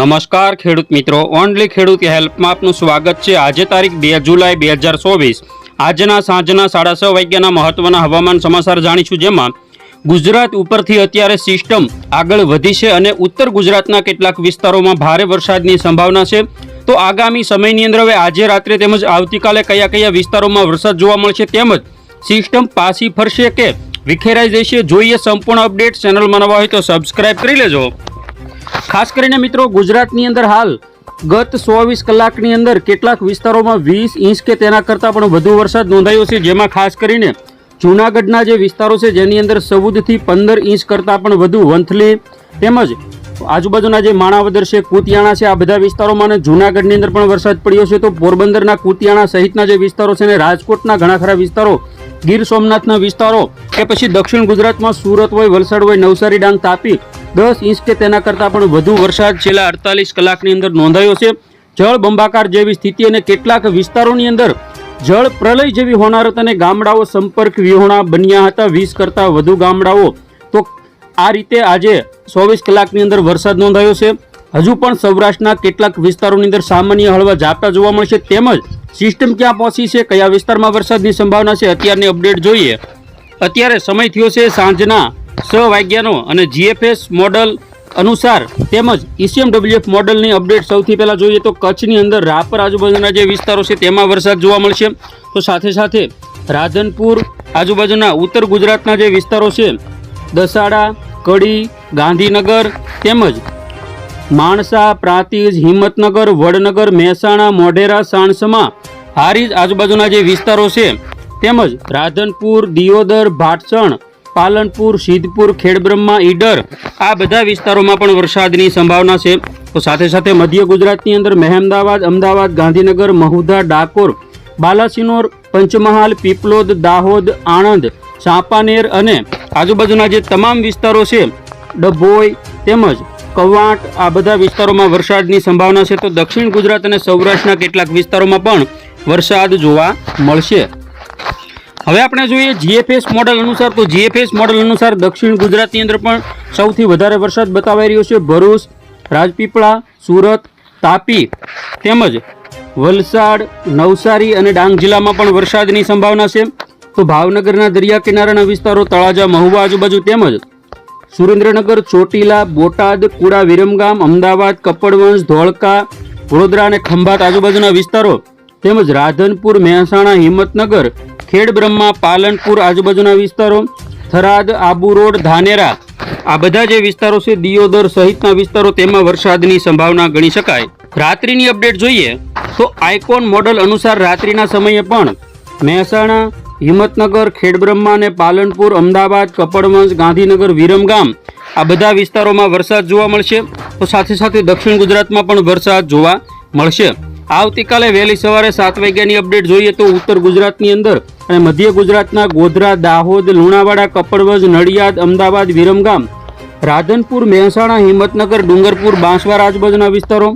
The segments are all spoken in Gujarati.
નમસ્કાર, ખેડૂત મિત્રો. ઓનલી ખેડૂત હેલ્પમાં આપનું સ્વાગત છે. આજે તારીખ બે જુલાઈ બે હજાર ચોવીસ. આજના સાંજના સાડા છ વાગ્યાના મહત્વના હવામાન સમાચાર જાણીશું જેમાં ગુજરાત ઉપરથી અત્યારે સિસ્ટમ આગળ વધી છે અને ઉત્તર ગુજરાતના કેટલાક વિસ્તારોમાં ભારે વરસાદની સંભાવના છે. તો આગામી સમયની અંદર હવે આજે રાત્રે તેમજ આવતીકાલે કયા કયા વિસ્તારોમાં વરસાદ જોવા મળશે તેમજ સિસ્ટમ પાછી ફરશે કે વિખેરાઈ જશે, જોઈએ સંપૂર્ણ અપડેટ ચેનલમાં નવા હોય તો સબસ્ક્રાઇબ કરી લેજો. ખાસ કરીને મિત્રો ગુજરાતની અંદર હાલ ગત ચોવીસ કલાકની અંદર કેટલાક વિસ્તારોમાં વીસ ઇંચ કે તેના કરતાં પણ વધુ વરસાદ નોંધાયો છે. જેમાં ખાસ કરીને જૂનાગઢના જે વિસ્તારો છે, જેની અંદર ચૌદથી પંદર ઇંચ કરતાં પણ વધુ વંથલી તેમજ આજુબાજુના જે માણાવદર છે, કુતિયાણા છે, આ બધા વિસ્તારોમાં અને જૂનાગઢની અંદર પણ વરસાદ પડ્યો છે. તો પોરબંદરના કુતિયાણા સહિતના જે વિસ્તારો છે અને રાજકોટના ઘણા ખરા વિસ્તારો ગીર સોમનાથના વિસ્તારો કે પછી દક્ષિણ ગુજરાતમાં સુરત હોય, વલસાડ હોય, નવસારી ડાંગ તાપી દસ ઇંચ કે તેના કરતાં પણ વધુ વરસાદ છેલ્લા અડતાલીસ કલાકની અંદર નોંધાયો છે. જળ બંબાકાર જેવી સ્થિતિ અને કેટલાક વિસ્તારોની અંદર જળ પ્રલય જેવી હોનારત અને ગામડાઓ સંપર્ક વિહોણા બન્યા હતા. વીસ કરતાં વધુ ગામડાઓ. તો આ રીતે આજે ચોવીસ કલાકની અંદર વરસાદ નોંધાયો છે. હજુ પણ સૌરાષ્ટ્રના કેટલાક વિસ્તારોની અંદર સામાન્ય હળવા ઝાપટા જોવા મળશે. તેમજ સિસ્ટમ ક્યાં પહોંચી છે, કયા વિસ્તારમાં વરસાદની સંભાવના છે, અત્યારની અપડેટ જોઈએ. અત્યારે સમય થયો છે સાંજના છ વાગ્યાનો અને જીએફએસ મોડલ અનુસાર તેમજ ઈસીએમડબ્લ્યુએફ મોડલની અપડેટ સૌથી પહેલાં જોઈએ તો કચ્છની અંદર રાપર આજુબાજુના જે વિસ્તારો છે, તેમાં વરસાદ જોવા મળશે. તો સાથે સાથે રાધનપુર આજુબાજુના ઉત્તર ગુજરાતના જે વિસ્તારો છે, દસાડા, કડી, ગાંધીનગર તેમજ માણસા, પ્રાંતિજ, હિંમતનગર, વડનગર, મહેસાણા, મોઢેરા, સાણસમા હારીજ આજુબાજુના જે વિસ્તારો છે, તેમજ રાધનપુર, દિયોદર, ભાટસણ, પાલનપુર, સિદ્ધપુર, ખેડબ્રહ્મા, ઈડર, આ બધા વિસ્તારોમાં પણ વરસાદની સંભાવના છે. તો સાથે સાથે મધ્ય ગુજરાતની અંદર મહેમદાવાદ, અમદાવાદ, ગાંધીનગર, મહુધા, ડાકોર, બાલાસિનોર, પંચમહાલ, પીપલોદ, દાહોદ, આણંદ, ચાંપાનેર અને આજુબાજુના જે તમામ વિસ્તારો છે, ડભોઈ તેમજ કવાંટ, આ બધા વિસ્તારોમાં વરસાદની સંભાવના છે, તો દક્ષિણ ગુજરાત અને સૌરાષ્ટ્રના કેટલાક વિસ્તારોમાં પણ વરસાદ જોવા મળશે. હવે આપણે જોઈએ જીએફએસ મોડલ અનુસાર, તો જીએફએસ મોડલ અનુસાર દક્ષિણ ગુજરાતની અંદર પણ સૌથી વધારે વરસાદ બતાવાઈ રહ્યો છે. ભરૂચ, રાજપીપળા, સુરત, તાપી તેમજ વલસાડ, નવસારી અને ડાંગ જિલ્લામાં પણ વરસાદની સંભાવના છે. તો ભાવનગરના દરિયા કિનારાના વિસ્તારો, તળાજા, મહુવા આજુબાજુ તેમજ સુરેન્દ્રનગર, ચોટીલા, બોટાદ, કુડા, વિરમગામ, અમદાવાદ, કપડવંશ, ધોળકા, વડોદરા અને ખંભાત આજુબાજુના વિસ્તારો તેમજ રાધનપુર, મહેસાણા, હિંમતનગર, ખેડબ્રહ્મા, પાલનપુર આજુબાજુના વિસ્તારો, થરાદ, આબુ રોડ, ધાનેરા, આ બધા જે વિસ્તારો છે, દિયોદર સહિતના વિસ્તારો તેમાં વરસાદની સંભાવના ગણી શકાય. રાત્રિની અપડેટ જોઈએ તો આઇકોન મોડલ અનુસાર રાત્રિના સમયે પણ મહેસાણા હિંમતનગર, ખેડબ્રહ્મા અને પાલનપુર, અમદાવાદ, કપડવંશ, ગાંધીનગર વિરમગામ આ બધા વિસ્તારોમાં વરસાદ જોવા મળશે. તો સાથે સાથે દક્ષિણ ગુજરાતમાં પણ વરસાદ જોવા મળશે. આવતીકાલે વહેલી સવારે સાત વાગ્યાની અપડેટ જોઈએ તો ઉત્તર ગુજરાતની અંદર અને મધ્ય ગુજરાતના ગોધરા, દાહોદ, લુણાવાડા, કપડવંજ, નડિયાદ, અમદાવાદ વિરમગામ રાધનપુર, મહેસાણા, હિંમતનગર, ડુંગરપુર, બાંસવાડા આજુબાજુના વિસ્તારો.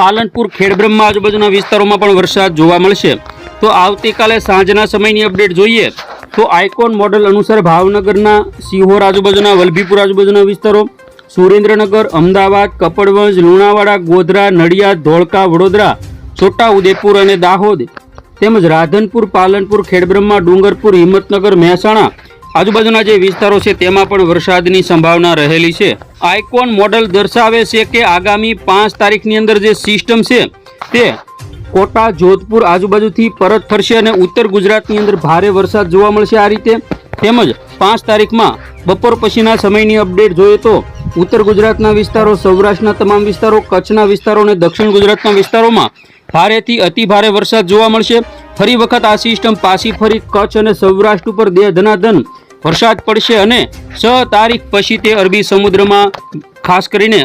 પાલનપુર, ખેડબ્રહ્મા આજુબાજુના વિસ્તારોમાં પણ વરસાદ જોવા મળશે. તો આવતીકાલે સાંજના સમયની અપડેટ જોઈએ તો આઇકોન મોડલ અનુસાર ભાવનગરના સિહોર આજુબાજુના વલભીપુર આજુબાજુના વિસ્તારો, સુરેન્દ્રનગર, અમદાવાદ, કપડવંજ, લુણાવાડા, ગોધરા, નડિયાદ, ધોળકા, વડોદરા, છોટાઉદેપુર અને દાહોદ તેમજ રાધનપુર, પાલનપુર, ખેડબ્રહ્મા, ડુંગરપુર, હિંમતનગર, મહેસાણા આજુબાજુના જે વિસ્તારો છે તેમાં પણ વરસાદની સંભાવના રહેલી છે. આઇકોન મોડલ દર્શાવે છે કે આગામી પાંચ તારીખની અંદર જે સિસ્ટમ છે તે કોટા, જોધપુર આજુબાજુથી પરત ફરશે અને ઉત્તર ગુજરાતની અંદર ભારે વરસાદ જોવા મળશે આ રીતે. તેમજ પાંચ તારીખમાં બપોર પછીના સમયની અપડેટ જોઈએ તો ઉત્તર ગુજરાતના વિસ્તારો, સૌરાષ્ટ્રના તમામ વિસ્તારો, કચ્છના વિસ્તારો અને દક્ષિણ ગુજરાતના વિસ્તારોમાં ભારેથી અતિ ભારે વરસાદ જોવા મળશે. ફરી વખત આ સિસ્ટમ પાછી ફરી કચ્છ અને સૌરાષ્ટ્ર ઉપર દે ધનાધન વરસાદ પડશે અને છ તારીખ પછી તે અરબી સમુદ્રમાં, ખાસ કરીને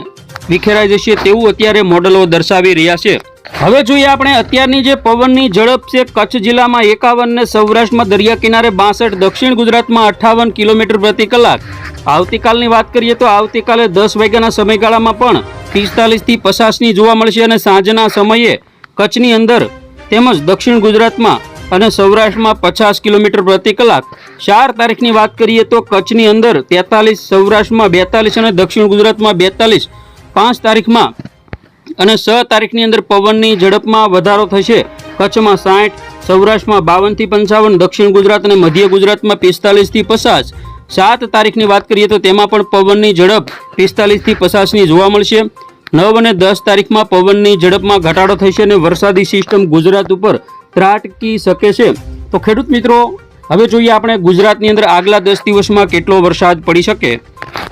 વિખેરાઈ જશે તેવું અત્યારે મોડલો દર્શાવી રહ્યા છે. હવે જોઈએ આપણે અત્યારની જે પવનની ઝડપ છે, કચ્છ જિલ્લામાં એકાવન ને સૌરાષ્ટ્રમાં દરિયા કિનારે બાસઠ, દક્ષિણ ગુજરાતમાં અઠ્ઠાવન કિલોમીટર પ્રતિ કલાક. આવતીકાલની વાત કરીએ તો આવતીકાલે દસ વાગ્યાના સમયગાળામાં પણ પિસ્તાલીસથી પચાસની જોવા મળશે અને સાંજના સમયે કચ્છની અંદર તેમજ દક્ષિણ ગુજરાતમાં અને સૌરાષ્ટ્રમાં પચાસ કિલોમીટર પ્રતિ કલાક. ચાર તારીખની વાત કરીએ તો કચ્છની અંદર તેતાલીસ, સૌરાષ્ટ્રમાં બેતાલીસ અને દક્ષિણ ગુજરાતમાં બેતાલીસ. પાંચ તારીખમાં અને છ તારીખની અંદર પવનની ઝડપમાં વધારો થશે. કચ્છમાં સાઠ, સૌરાષ્ટ્રમાં બાવનથી પંચાવન, દક્ષિણ ગુજરાત અને મધ્ય ગુજરાતમાં પિસ્તાલીસથી પચાસ. સાત તારીખની વાત કરીએ તો તેમાં પણ પવનની ઝડપ પિસ્તાલીસથી પચાસની જોવા મળશે. નવ અને દસ તારીખમાં પવનની ઝડપમાં ઘટાડો થશે અને વરસાદી સિસ્ટમ ગુજરાત ઉપર ત્રાટકી શકે છે. તો ખેડૂત મિત્રો હવે જોઈએ આપણે ગુજરાતની અંદર આગલા દસ દિવસમાં કેટલો વરસાદ પડી શકે?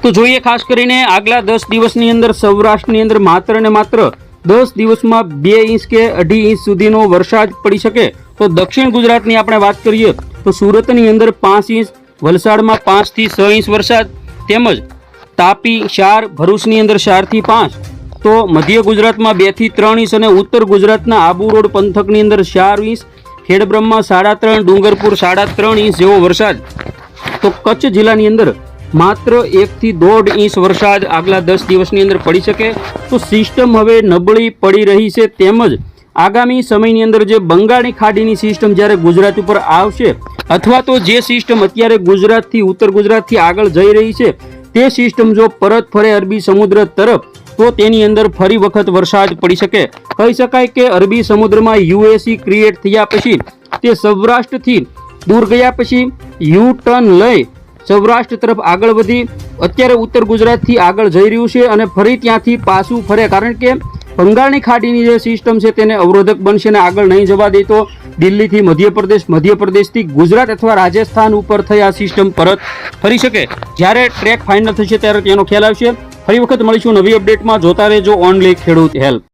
તો જોઈએ ખાસ કરીને આગલા દસ દિવસની અંદર સૌરાષ્ટ્રની અંદર માત્ર ને માત્ર દસ દિવસમાં બે ઇંચ કે અઢી ઇંચ સુધીનો વરસાદ પડી શકે. તો દક્ષિણ ગુજરાતની આપણે વાત કરીએ, તો સુરતની અંદર પાંચ ઇંચ, વલસાડમાં પાંચથી છ ઇંચ વરસાદ. તેમજ તાપી ચાર ભરૂચની અંદર ચારથી પાંચ. તો મધ્ય ગુજરાતમાં બેથી ત્રણ ઇંચ અને ઉત્તર ગુજરાતના આબુ રોડ પંથકની અંદર ચાર ઇંચ ખેડબ્રહ્મા સાડા ત્રણ, ડુંગરપુર સાડા ત્રણ ઇંચ જેવો વરસાદ. તો કચ્છ જિલ્લાની અંદર માત્ર એકથી દોઢ ઇંચ વરસાદ આગલા દસ દિવસની અંદર પડી શકે. તો સિસ્ટમ હવે નબળી પડી રહી છે તેમજ આગામી સમયની અંદર જે બંગાળની ખાડીની સિસ્ટમ જ્યારે ગુજરાત ઉપર આવશે અથવા તો જે સિસ્ટમ અત્યારે ગુજરાતથી, ઉત્તર ગુજરાતથી આગળ જઈ રહી છે, તે સિસ્ટમ જો પરત ફરે અરબી સમુદ્ર તરફ તો તેની અંદર ફરી વખત વરસાદ પડી શકે. કહી શકાય કે અરબી સમુદ્રમાં યુએસી ક્રિએટ થયા પછી તે સૌરાષ્ટ્રથી દૂર ગયા પછી યુ ટર્ન લઈ સૌરાષ્ટ્ર તરફ આગળ વધી. અત્યારે ઉત્તર ગુજરાતથી આગળ જઈ રહ્યું છે અને ફરી ત્યાંથી પાછું ફરે કારણ કે બંગાળની ખાડીની જે સિસ્ટમ છે તેને અવરોધક બનશે અને આગળ નહીં જવા દે તો દિલ્હીથી મધ્યપ્રદેશ, મધ્યપ્રદેશથી ગુજરાત અથવા રાજસ્થાન ઉપર થઈ આ સિસ્ટમ પરત ફરી શકે. જ્યારે ટ્રેક ફાઇનલ થશે ત્યારે તેનો ખ્યાલ આવશે. ફરી વખત મળીશું નવી અપડેટમાં જોતા રહેજો ઓનલી ખેડૂત હેલ્પ.